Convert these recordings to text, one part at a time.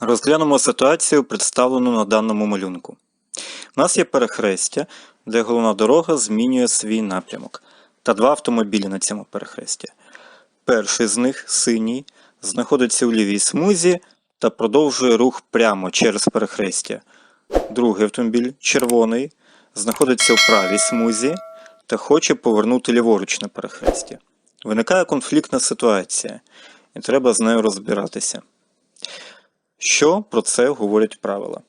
Розглянемо ситуацію, представлену на даному малюнку. У нас є перехрестя, де головна дорога змінює свій напрямок, та два автомобілі на цьому перехресті. Перший з них, синій, знаходиться у лівій смузі та продовжує рух прямо через перехрестя. Другий автомобіль, червоний, знаходиться у правій смузі та хоче повернути ліворуч на перехрестя. Виникає конфліктна ситуація, і треба з нею розбиратися. Що про це говорять правила?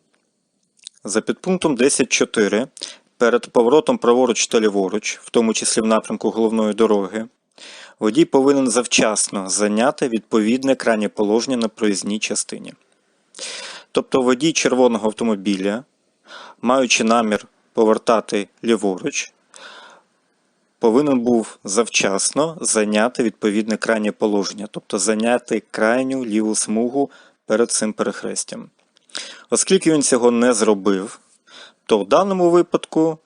За підпунктом 10.4 перед поворотом праворуч та ліворуч, в тому числі в напрямку головної дороги, водій повинен завчасно зайняти відповідне крайнє положення на проїзній частині. Тобто водій червоного автомобіля, маючи намір повертати ліворуч, повинен був завчасно зайняти відповідне крайнє положення, тобто зайняти крайню ліву смугу перед цим перехрестям. Оскільки він цього не зробив, то в даному випадку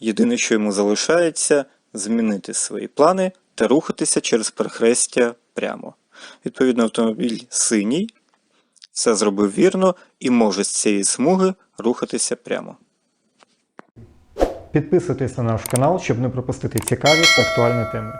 єдине, що йому залишається, змінити свої плани та рухатися через перехрестя прямо. Відповідно, автомобіль синій все зробив вірно і може з цієї смуги рухатися прямо. Підписуйтесь на наш канал, щоб не пропустити цікаві та актуальні теми.